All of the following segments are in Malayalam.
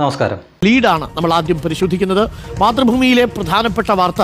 നമസ്കാരം. ലീഡാണ് നമ്മൾ ആദ്യം പരിശോധിക്കുന്നത്. മാതൃഭൂമിയിലെ പ്രധാനപ്പെട്ട വാർത്ത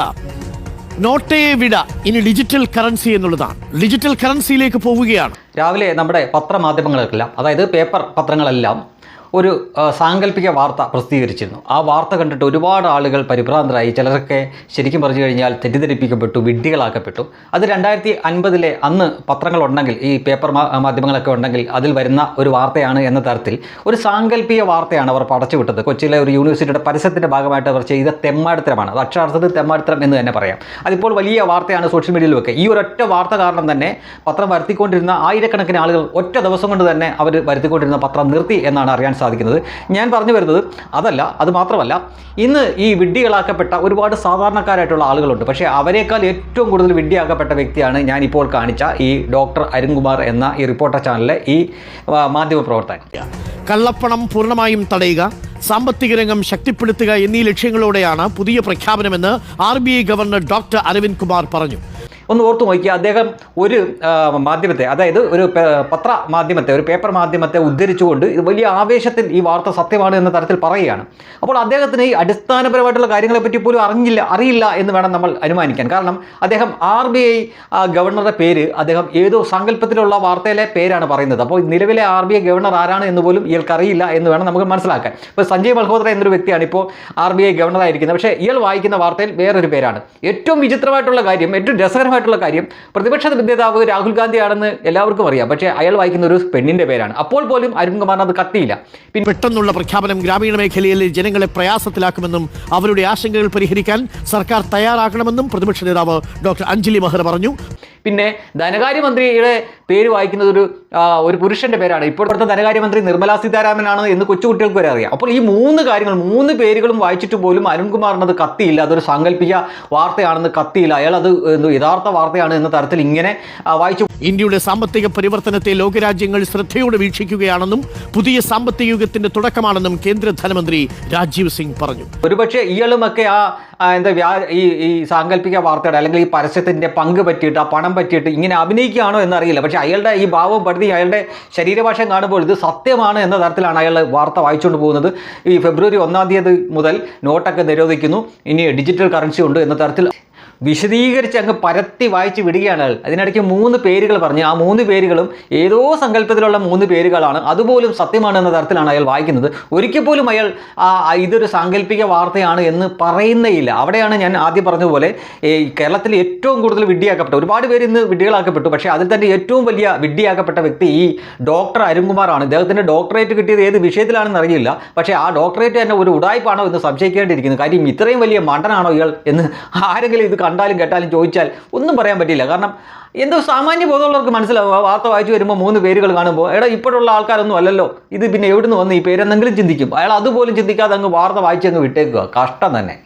നോട്ടേ വിട ഇനി ഡിജിറ്റൽ കറൻസി എന്നുള്ളതാണ്. ഡിജിറ്റൽ കറൻസിയിലേക്ക് പോവുകയാണ്. രാവിലെ നമ്മുടെ പത്രമാധ്യമങ്ങളെല്ലാം അതായത് പേപ്പർ പത്രങ്ങളെല്ലാം ഒരു സാങ്കല്പിക വാർത്ത പ്രസിദ്ധീകരിച്ചിരുന്നു. ആ വാർത്ത കണ്ടിട്ട് ഒരുപാട് ആളുകൾ പരിഭ്രാന്തരായി. ചിലരൊക്കെ ശരിക്കും പറഞ്ഞു കഴിഞ്ഞാൽ തെറ്റിദ്ധരിപ്പിക്കപ്പെട്ടു വിഡ്ഢികളാക്കപ്പെട്ടു. അത് രണ്ടായിരത്തി അൻപതിലെ അന്ന് പത്രങ്ങളുണ്ടെങ്കിൽ ഈ പേപ്പർ മാധ്യമങ്ങളൊക്കെ ഉണ്ടെങ്കിൽ അതിൽ വരുന്ന ഒരു വാർത്തയാണ് എന്ന തരത്തിൽ ഒരു സാങ്കല്പിക വാർത്തയാണ് അവർ പടച്ചു വിട്ടത്. കൊച്ചിയിലെ ഒരു യൂണിവേഴ്സിറ്റിയുടെ പരസ്യത്തിന്റെ ഭാഗമായിട്ട് അവർ ചെയ്ത തെമ്മാടിത്തരമാണ്. അത് അക്ഷരാർത്ഥത്തിൽ തെമ്മാടിത്തരം എന്ന് തന്നെ പറയാം. അതിപ്പോൾ വലിയ വാർത്തയാണ് സോഷ്യൽ മീഡിയയിലൊക്കെ. ഈ ഒരൊറ്റ വാർത്ത കാരണം തന്നെ പത്രം വരുത്തിക്കൊണ്ടിരുന്ന ആയിരക്കണക്കിന് ആളുകൾ ഒറ്റ ദിവസം കൊണ്ട് തന്നെ അവർ വരുത്തിക്കൊണ്ടിരുന്ന പത്രം നിർത്തി എന്നാണ് അറിയാൻ സാധിക്കുന്നത്. ഞാൻ പറഞ്ഞു വരുന്നത് അതല്ല അത് മാത്രമല്ല ഇന്ന് ഈ വിഡ്ഢികളാക്കപ്പെട്ട ഒരുപാട് സാധാരണക്കാരായിട്ടുള്ള ആളുകളുണ്ട്. പക്ഷേ അവരെക്കാൾ ഏറ്റവും കൂടുതൽ വിഡ്ഢിയാക്കപ്പെട്ട വ്യക്തിയാണ് ഞാൻ ഇപ്പോൾ കാണിച്ച ഈ ഡോക്ടർ അരുൺകുമാർ എന്ന ഈ റിപ്പോർട്ടർ ചാനലിലെ ഈ മാധ്യമ മാധ്യമപ്രവർത്തകൻ. കള്ളപ്പണം പൂർണമായും തടയുക സാമ്പത്തിക രംഗം ശക്തിപ്പെടുത്തുക എന്നീ ലക്ഷ്യങ്ങളോടെയാണ് പുതിയ പ്രഖ്യാപനമെന്ന് R B I governor doctor Arvind Kumar പറഞ്ഞു. ഒന്ന് ഓർത്തു നോക്കിയാൽ അദ്ദേഹം ഒരു മാധ്യമത്തെ അതായത് ഒരു പത്ര മാധ്യമത്തെ ഒരു പേപ്പർ മാധ്യമത്തെ ഉദ്ധരിച്ചുകൊണ്ട് ഇത് വലിയ ആവേശത്തിൽ ഈ വാർത്ത സത്യമാണ് എന്ന തരത്തിൽ പറയുകയാണ്. അപ്പോൾ അദ്ദേഹത്തിന് ഈ അടിസ്ഥാനപരമായിട്ടുള്ള കാര്യങ്ങളെപ്പറ്റി പോലും അറിഞ്ഞില്ല അറിയില്ല എന്ന് വേണം നമ്മൾ അനുമാനിക്കാൻ. കാരണം അദ്ദേഹം ആർ ബി ഐ ഗവർണറുടെ പേര് അദ്ദേഹം ഏതോ സങ്കല്പത്തിലുള്ള വാർത്തയിലെ പേരാണ് പറയുന്നത്. അപ്പോൾ നിലവിലെ ആർ ബി ഐ ഗവർണർ ആരാണ് എന്ന് പോലും ഇയാൾക്ക് അറിയില്ല എന്ന് വേണം നമുക്ക് മനസ്സിലാക്കാൻ. ഇപ്പോൾ സഞ്ജയ് മൽഹോത്ര എന്നൊരു വ്യക്തിയാണ് ഇപ്പോൾ ആർ ബി ഐ ഗവർണറായിരിക്കുന്നത്. പക്ഷേ ഇയാൾ വായിക്കുന്ന വാർത്തയിൽ വേറൊരു പേരാണ്. ഏറ്റവും വിചിത്രമായിട്ടുള്ള കാര്യം ഏറ്റവും രസകരമായിട്ടുള്ള കാര്യം. പ്രതിപക്ഷ നേതാവ് രാഹുൽ ഗാന്ധിയാണെന്ന് എല്ലാവർക്കും അറിയാം. പക്ഷേ അയാൾ വായിക്കുന്ന ഒരു പെണ്ണിന്റെ പേരാണ്. അപ്പോൾ പോലും അരുൺകുമാറിന് അത് കത്തിയില്ല. പിന്നെ പെട്ടെന്നുള്ള പ്രഖ്യാപനം ഗ്രാമീണ മേഖലയിലെ ജനങ്ങളെ പ്രയാസത്തിലാക്കുമെന്നും അവരുടെ ആശങ്കകൾ പരിഹരിക്കാൻ സർക്കാർ തയ്യാറാക്കണമെന്നും പ്രതിപക്ഷ നേതാവ് ഡോക്ടർ അഞ്ജലി മെഹ്റ പറഞ്ഞു. പിന്നെ ധനകാര്യമന്ത്രിയുടെ പേര് വായിക്കുന്നത് ഒരു ഒരു പുരുഷന്റെ പേരാണ്. ഇപ്പോഴത്തെ ധനകാര്യമന്ത്രി നിർമ്മലാ സീതാരാമനാണ് എന്ന് കൊച്ചുകുട്ടികൾക്ക് വരെ അറിയാം. അപ്പോൾ ഈ മൂന്ന് കാര്യങ്ങൾ മൂന്ന് പേരുകളും വായിച്ചിട്ട് പോലും അരുൺകുമാറിന് അത് കത്തിയില്ല. അതൊരു സാങ്കല്പിക വാർത്തയാണെന്ന് കത്തിയില്ല. അയാൾ അത് യഥാർത്ഥ വാർത്തയാണ് എന്ന തരത്തിൽ ഇങ്ങനെ വായിച്ചു. ഇന്ത്യയുടെ സാമ്പത്തിക പരിവർത്തനത്തെ ലോകരാജ്യങ്ങൾ ശ്രദ്ധയോടെ വീക്ഷിക്കുകയാണെന്നും പുതിയ സാമ്പത്തിക യുഗത്തിന്റെ തുടക്കമാണെന്നും കേന്ദ്ര ധനമന്ത്രി രാജീവ് സിംഗ് പറഞ്ഞു. ഒരുപക്ഷെ ഇയാളുമൊക്കെ ആ ആ, എന്താ വ്യാ ഈ ഈ സാങ്കല്പിക വാർത്തയുടെ അല്ലെങ്കിൽ ഈ പരസ്യത്തിന്റെ പങ്ക് പറ്റിയിട്ട് ആ പണം പറ്റിയിട്ട് ഇങ്ങനെ അഭിനയിക്കുകയാണോ എന്നറിയില്ല. പക്ഷേ അയാളുടെ ഈ ഭാവം പഠിതി അയാളുടെ ശരീരഭാഷ കാണുമ്പോൾ ഇത് സത്യമാണ് എന്ന തരത്തിലാണ് അയാൾ വാർത്ത വായിച്ചുകൊണ്ട് പോകുന്നത്. ഈ ഫെബ്രുവരി ഒന്നാം തീയതി മുതൽ നോട്ടൊക്കെ നിരോധിക്കുന്നു. ഇനി ഡിജിറ്റൽ കറൻസി ഉണ്ട് എന്ന തരത്തിൽ വിശദീകരിച്ച് അങ്ങ് പരത്തി വായിച്ച് വിടുകയാണ് അതിനിടയ്ക്ക് മൂന്ന് പേരുകൾ പറഞ്ഞ്. ആ മൂന്ന് പേരുകളും ഏതോ സങ്കല്പത്തിലുള്ള മൂന്ന് പേരുകളാണ്. അതുപോലും സത്യമാണ് എന്ന തരത്തിലാണ് അയാൾ വായിക്കുന്നത്. ഒരിക്കൽ പോലും അയാൾ ഇതൊരു സാങ്കല്പിക വാർത്തയാണ് എന്ന് പറയുന്നേയില്ല. അവിടെയാണ് ഞാൻ ആദ്യം പറഞ്ഞതുപോലെ കേരളത്തിൽ ഏറ്റവും കൂടുതൽ വിഡ്ഢിയാക്കപ്പെട്ട ഒരുപാട് പേര് ഇന്ന് വിഡ്ഢികളാക്കപ്പെട്ടു. പക്ഷേ അതിൽ തന്നെ ഏറ്റവും വലിയ വിഡ്ഢിയാക്കപ്പെട്ട വ്യക്തി ഈ ഡോക്ടർ അരുൺകുമാറാണ്. ഇദ്ദേഹത്തിന്റെ ഡോക്ടറേറ്റ് കിട്ടിയത് ഏത് വിഷയത്തിലാണെന്ന് അറിയില്ല. പക്ഷേ ആ ഡോക്ടറേറ്റ് തന്നെ ഒരു ഉടായ്പാണോ എന്ന് സംശയിക്കേണ്ടിയിരിക്കുന്നു. കാര്യം ഇത്രയും വലിയ മണ്ടനാണോ ഇയാൾ എന്ന് ആരെങ്കിലും ഇത് കണ്ടാലും കേട്ടാലും ചോദിച്ചാൽ ഒന്നും പറയാൻ പറ്റില്ല. കാരണം എന്തോ സാമാന്യ ബോധമുള്ളവർക്ക് മനസ്സിലാവും. ആ വാർത്ത വായിച്ചു വരുമ്പോൾ മൂന്ന് പേരുകൾ കാണുമ്പോൾ എടാ ഇപ്പോഴുള്ള ആൾക്കാരൊന്നും അല്ലല്ലോ. ഇത് പിന്നെ എവിടുന്ന് വന്ന് ഈ പേരെന്തെങ്കിലും ചിന്തിക്കും. അയാൾ അതുപോലും ചിന്തിക്കാതെ അങ്ങ് വാർത്ത വായിച്ചങ്ങ് വിട്ടേക്കുക. കഷ്ടം തന്നെ.